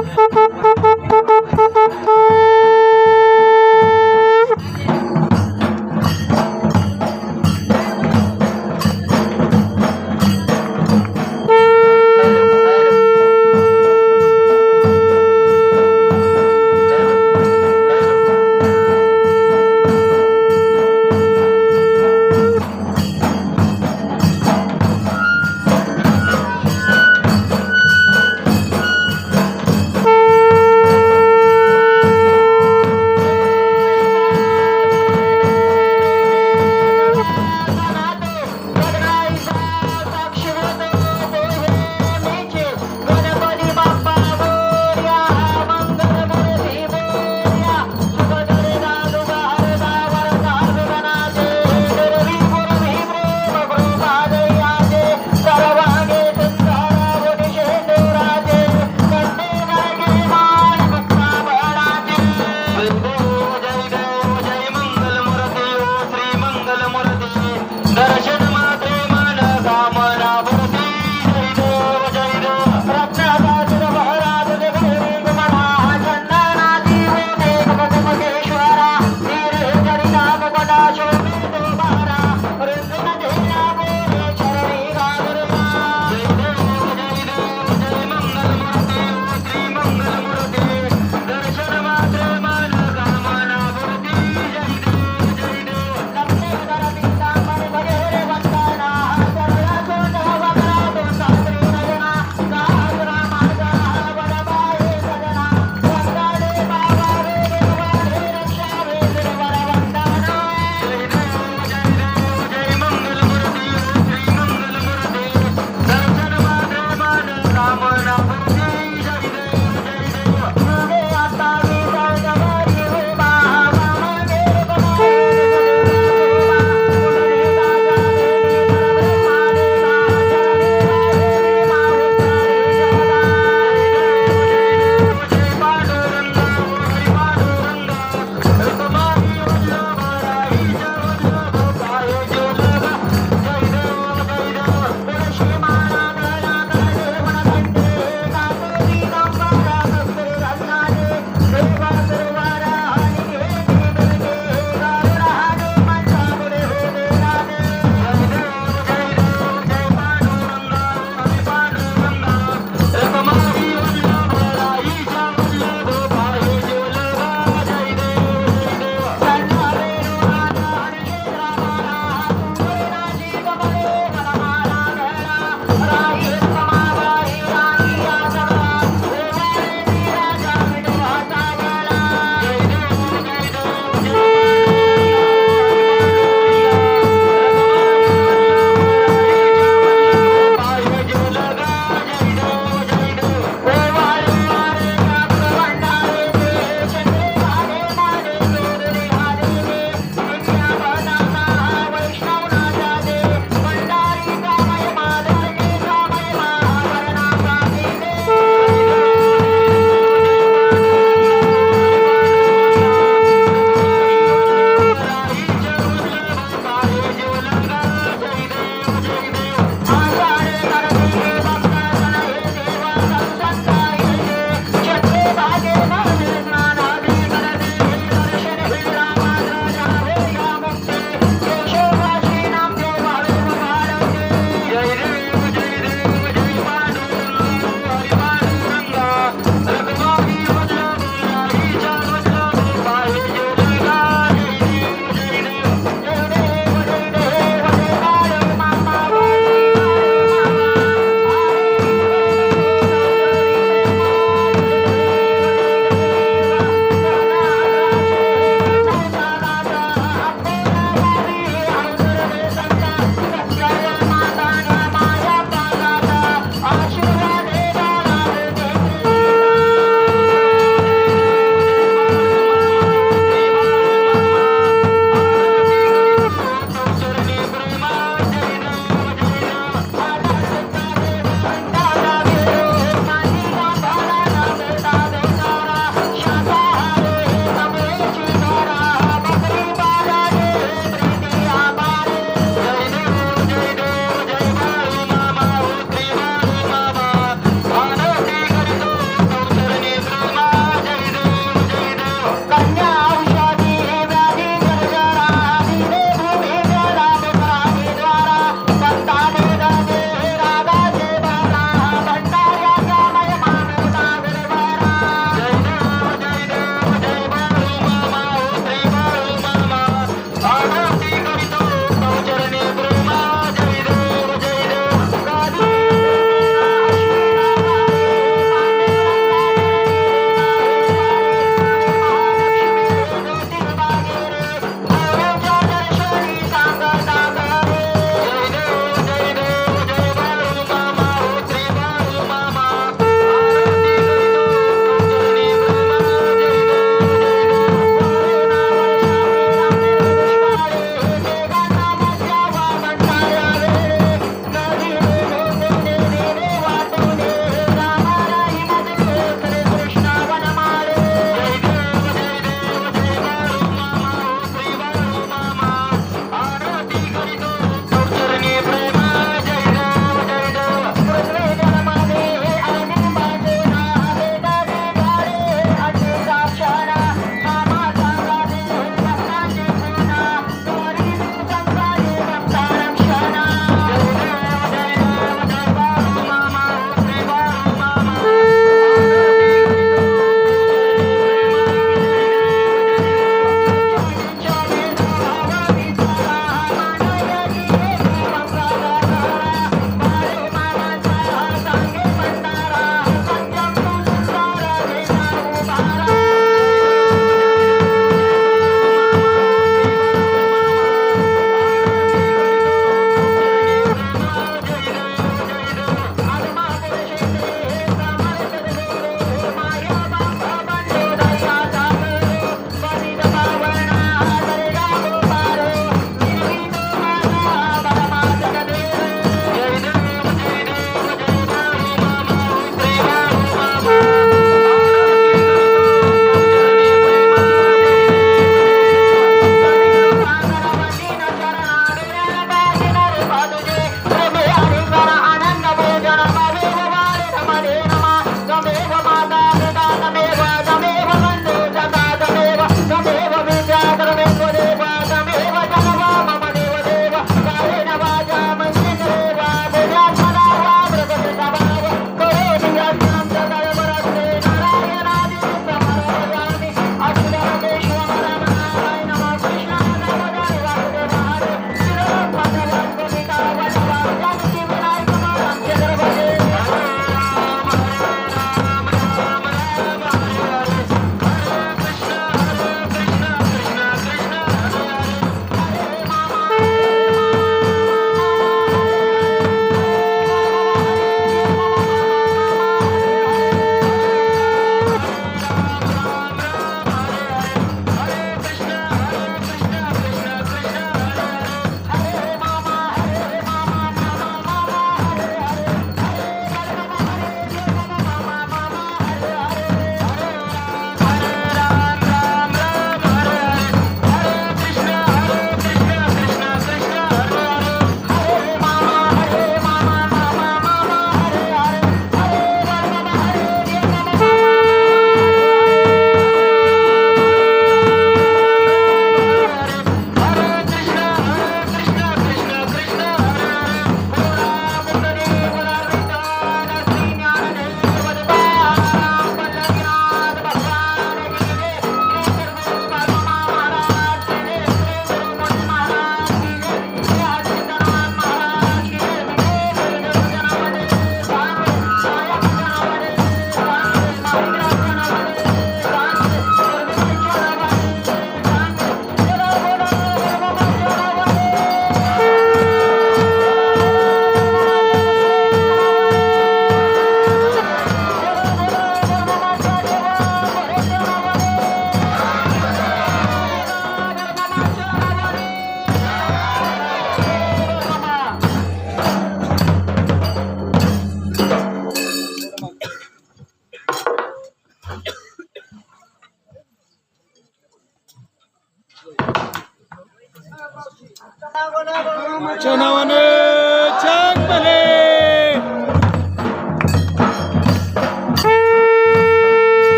Thank you.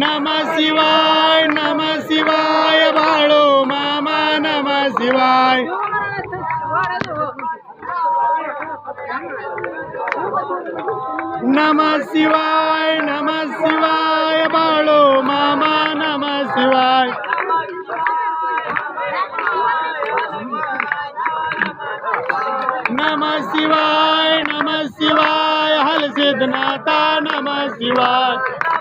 नम शिवाय नम शिवाय बाळो मामा नम शिवाय. नम शिवाय नम शिवाय बाळो मामा नम शिवाय. नम शिवाय नम शिवाय हल सिद्धनाथा नम शिवाय.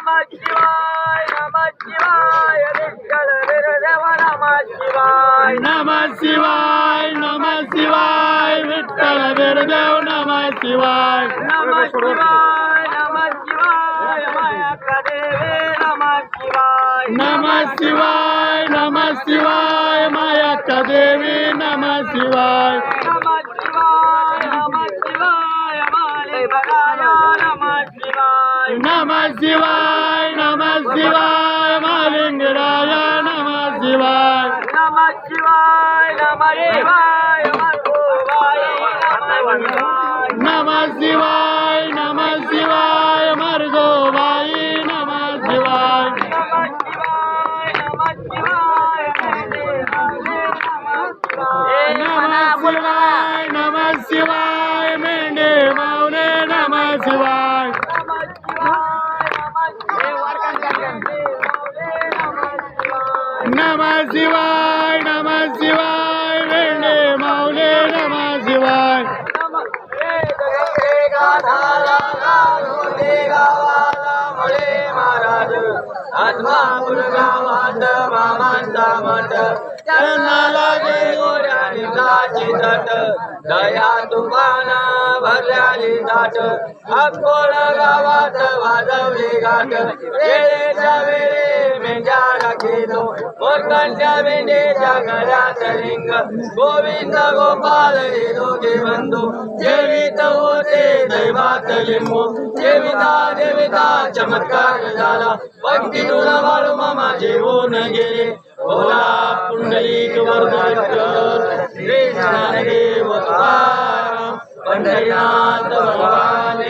नम शिवाय नम शिवाय विठ्ठल बिरदेव नम शिवाय नम शिवाय नम शिवाय माया देवी नम शिवाय नम शिवाय नम शिवाय मालिंगराय शिवाय नम शिवाय वेणे माऊले नम शिवाय आत्मा गावात मामांचा मठ त्यांना लागे गोऱ्या तट दया तुफाना भरल्याली दाट अकोळ गावात वाजवली गाठ वेळेच्या वेळे मेंढ्या राखीलो मोरकांच्या मेंढेच्या घरात लिंग गोविंद गोपाल हे दोघे बंधू। जेवित होते दैवात लिंबू। जेविता देविता चमत्कार झाला भक्ती तुला बाळू मामा जेवून गेले। बोला पुंडलिक वर्धन श्री ज्ञानदेव पंढरीनाथ भगवान।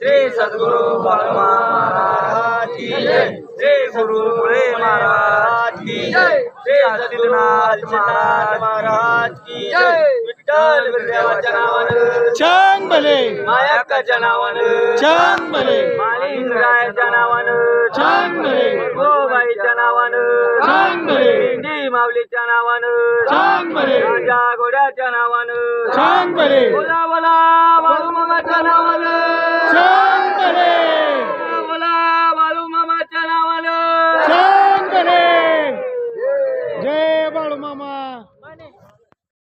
श्री सद्गुरु बाळू की जय. सद्गुरु मुळे महाराज की जय. श्री सद्गुरुनाथ महाराज महाराज की जय. विठ्ठल गुरुदेवाच्या नावानं छान भले. मायाकाच्या नावानं छान भले. मालिंगरायाच्या नावानं छान भले. गोबाईच्या नावानं छान भले. मेंढी माऊलीच्या नावानं छान भले. राजा घोड्याच्या नावानं छान भले. बोला बोला बाळूमामाच्या नावानं